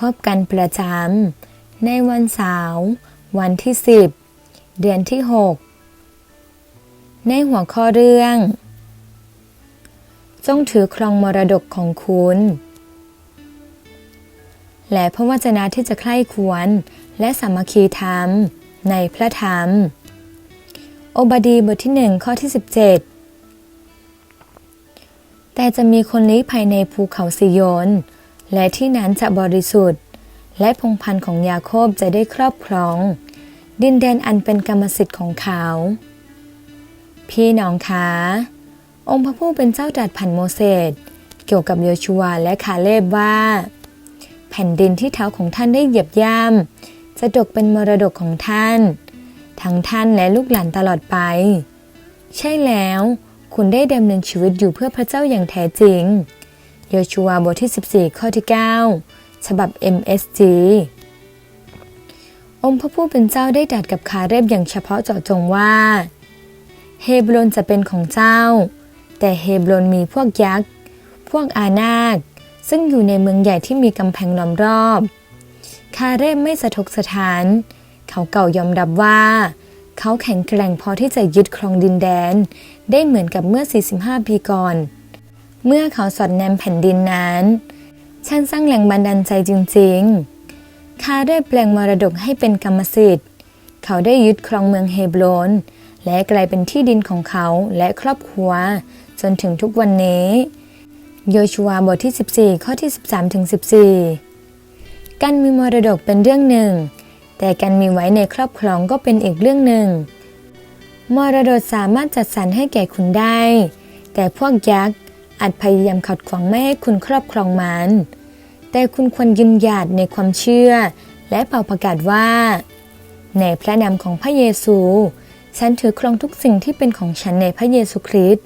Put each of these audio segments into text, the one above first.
พบกันประจำในวันเสาร์วันที่ 10 เดือนที่ 6 ในหัวข้อเรื่อง จงถือครองมรดกของคุณ และพระวจนะที่จะใคร่ควรและสามัคคีธรรมในพระธรรม โอบาดีบทที่หนึ่งข้อที่ 17 แต่จะมีคนลี้ภัยในภูเขาซิโยน และที่นั้นจะบริสุทธิ์ และพงพันธุ์ของยาโคบจะได้ครอบครอง ดินแดนอันเป็นกรรมสิทธิ์ของเขา พี่น้องคะองค์พระผู้เป็นเจ้าตรัสผ่านโมเสสเกี่ยวกับโยชูวและคาเลบว่า แผ่นดินที่เท้าของท่านได้เหยียบย่ำจะตกเป็นมรดกของท่าน ทั้งท่านและลูกหลานตลอดไป ใช่แล้ว คุณได้ดำเนินชีวิตอยู่เพื่อพระเจ้าอย่างแท้จริง โยชูวาบทที่ 14 ข้อที่ 9 ฉบับ MSG องค์พระผู้เป็นเจ้าได้ตรัสกับคาเรบอย่างเฉพาะเจาะจงว่า เฮบรนจะเป็นของเจ้า แต่เฮบรนมีพวกยักษ์ พวกอานาค ซึ่งอยู่ในเมืองใหญ่ที่มีกำแพงล้อมรอบ คาเรบไม่สะทกสถาน เขาเก่ายอมรับว่า เขาแข็งแกร่งพอที่จะยึดครองดินแดน ได้เหมือนกับเมื่อ 45 ปีก่อน เมื่อเขาสอดแนมแผ่นดินนั้น ช่างสร้างแรงบันดาลใจจริงๆคาได้แปลงมรดกให้เป็นกรรมสิทธิ์ เขาได้ยึดครองเมืองเฮบรนและกลายเป็นที่ดินของเขาและครอบครัว จนถึงทุกวันนี้ โยชูวบทที่ 14 ข้อที่ 13ถึง14 การมีมรดกเป็นเรื่องหนึ่ง แต่การมีไว้ในครอบครองก็เป็นอีกเรื่องหนึ่ง มรดกสามารถจัดสรรให้แก่คุณได้ แต่พวกยักษ์ อาจพยายามขัดขวางไม่ให้คุณครอบครองมัน แต่คุณควรยืนหยัดในความเชื่อ และเป่าประกาศว่า ในพระนามของพระเยซู ฉันถือครองทุกสิ่งที่เป็นของฉันในพระเยซูคริสต์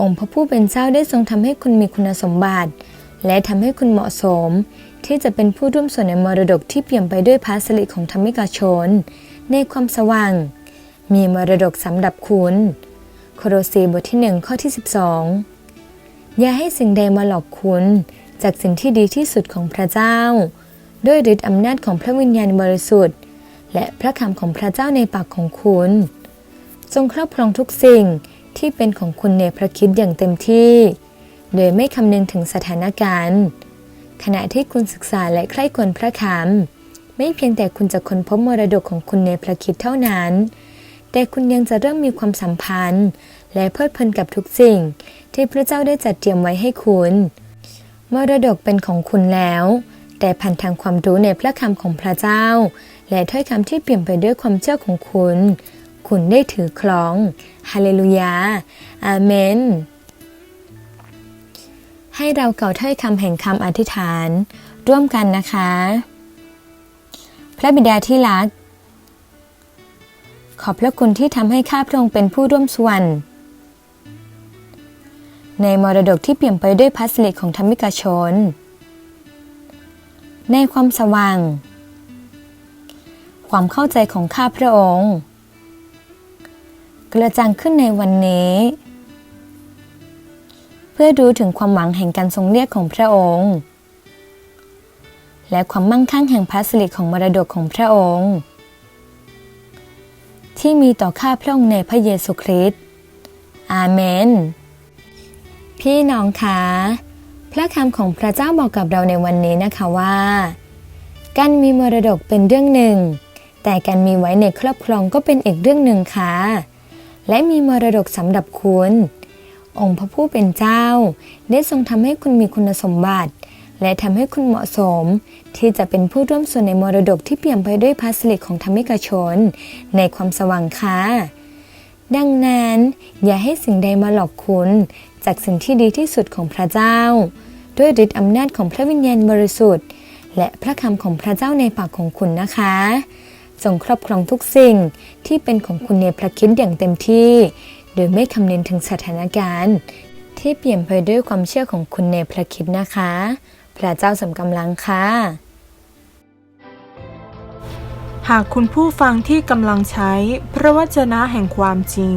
องค์พระผู้เป็นเจ้าได้ทรงทำให้คุณมีคุณสมบัติ และทำให้คุณเหมาะสม ที่จะเป็นผู้ร่วมส่วนในมรดกที่เปี่ยมไปด้วยพระสิริของธรรมิกาชน ในความสว่าง มีมรดกสำหรับคุณโคโรสีบทที่หนึ่งข้อที่ 12 อย่าให้สิ่งใดมาหลอกคุณ จากสิ่งที่ดีที่สุดของพระเจ้า ด้วยฤทธิ์อำนาจของพระวิญญาณบริสุทธิ์ และพระคำของพระเจ้าในปากของคุณ จงครอบครองทุกสิ่งที่เป็นของคุณในพระคิดอย่างเต็มที่ โดยไม่คำนึงถึงสถานการณ์ ขณะที่คุณศึกษาและใคร่ควรพระคำไม่เพียงแต่คุณจะค้นพบมรดกของคุณในพระคิดเท่านั้น แต่คุณยังจะเริ่มมีความสัมพันธ์ และเพลิดเพลินกับทุกสิ่ง ที่พระเจ้าได้จัดเตรียมไว้ให้คุณมรดกเป็นของคุณแล้ว แต่ผ่านทางความรู้ในพระคำของพระเจ้า และถ้อยคำที่เปลี่ยนไปด้วยความเชื่อของคุณ คุณได้ถือครองฮาเลลูยา อาเมน ให้เราเก่าถ้อยคำแห่งคำอธิษฐาน ร่วมกันนะคะ พระบิดาที่รัก ขอบพระคุณที่ทำให้ข้าพระองค์เป็นผู้ร่วมส่วน ในมรดกที่เปี่ยมไปด้วยพระสิริของธรรมิกชน ในความสว่าง ความเข้าใจของข้าพระองค์ กระจ่างขึ้นในวันนี้ เพื่อรู้ถึงความหวังแห่งการทรงเรียกของพระองค์ และความมั่งคั่งแห่งพระสิริของมรดกของพระองค์ ที่มีต่อข้าพระองค์ในพระเยซูคริสต์อาเมน พี่น้องคะพระคำของพระเจ้าบอกกับเราในวันนี้นะคะว่า การมีมรดกเป็นเรื่องหนึ่ง แต่การมีไว้ในครอบครองก็เป็นอีกเรื่องหนึ่งค่ะ และมีมรดกสำหรับคุณ องค์พระผู้เป็นเจ้า ได้ทรงทำให้คุณมีคุณสมบัติ และทำให้คุณเหมาะสม ที่จะเป็นผู้ร่วมส่วนในมรดกที่เปี่ยมไปด้วยพระสิริของธรรมิกชน ในความสว่างค่ะดังนั้นอย่าให้สิ่งใดมาหลอกคุณ จากสิ่งที่ดีที่สุดของพระเจ้า ด้วยฤทธิ์อำนาจของพระวิญญาณบริสุทธิ์ และพระคำของพระเจ้าในปากของคุณนะคะจงครอบครองทุกสิ่งที่เป็นของคุณในพระคิดอย่างเต็มที่ โดยไม่คำนึงถึงสถานการณ์ ที่เปลี่ยนไปด้วยความเชื่อของคุณในพระคิดนะคะ พระเจ้าสมกำลังค่ะ หากคุณผู้ฟังที่กำลังใช้พระวจนะแห่งความจริง